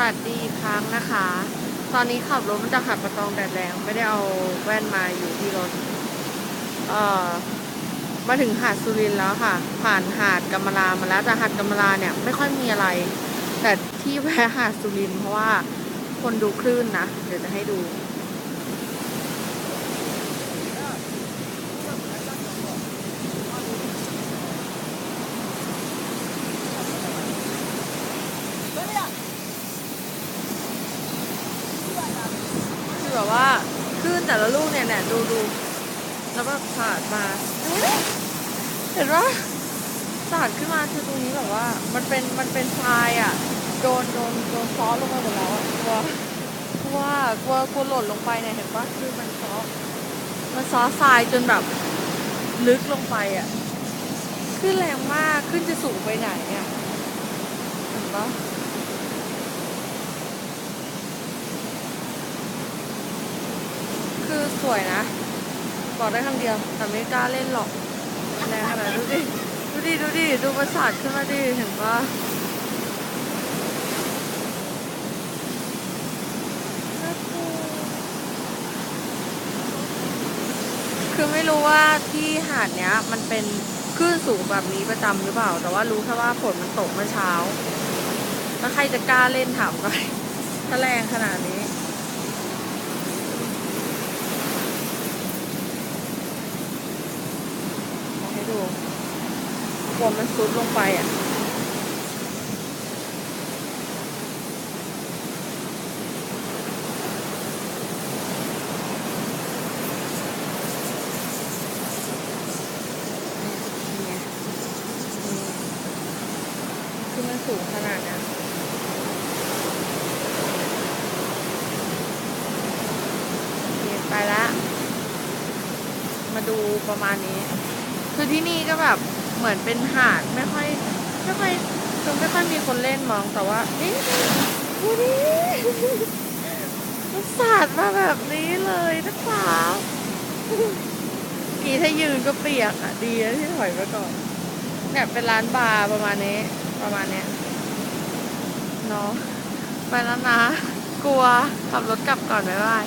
วัสดีอีกครั้งนะคะ ตอนนี้ขับรถมันจะขับประตองแดดแรง ไม่ได้เอาแว่นมาอยู่ที่รถ เอ่อ มาถึงหาดสุรินทร์แล้วค่ะ ผ่านหาดกำมะลามาแล้วแต่หาดกำมะลาเนี่ยไม่ค่อยมีอะไร แต่ที่แวะหาดสุรินทร์เพราะว่าคนดูคลื่นนะ เดี๋ยวจะให้ดู แบบว่าคลื่นแต่ละลูกเนี่ยเนี่ยดูดูแล้วก็สาดมา เห็นว่าสาดขึ้นมาคือตรงนี้แบบว่า มันเป็นมันเป็นทรายอะ โดนโดนโดนซ้อลงมาหมดแล้วอะกลัวกลัวกลัวกลัวหล่นลงไปเนี่ยเห็นปะคือมันซ้อมันซ้อทรายจนแบบลึกลงไปอะขึ้นแรงมากขึ้นจะสูงไปไหนอะเห็นปะ คือ สวยนะ บอกได้คำเดียว แต่ไม่กล้าเล่นหรอกแรงขนาดนั้ดูดิ ดูดิ ดูดิ ดูประสาทขึ้นมาดิ เห็นปะน่ากลัวคือไม่รู้ว่าที่หาดเนี้ย มันเป็นคลื่นสูงแบบนี้ประจำหรือเปล่า แต่ว่ารู้แค่ว่าฝนมันตกเมื่อเช้าแล้วใครจะกล้าเล่นถามหน่อยถ้าแรงขนาดนี้ มาให้ดูก ลัวมันซุดลงไปอะคือมันสูงขนาดนั้นโอเคไปละ มาดูประมาณนี้ คือที่นี่ก็แบบ เหมือนเป็นหาดไม่ค่อยไม่ค่อยคือไม่ค่อยมีคนเล่นมองแต่ว่านี่ดูดิมันสาดมาแบบนี้เลยนะคะกี่ถ้ายืนก็เปียกอะดีที่ถอยมาก่อนเนี่ยเป็นร้านบาร์ประมาณนี้ ประมาณเนี้ยเนาะไปแล้วนะ กลัวขับรถกลับก่อนบ๊ายบาย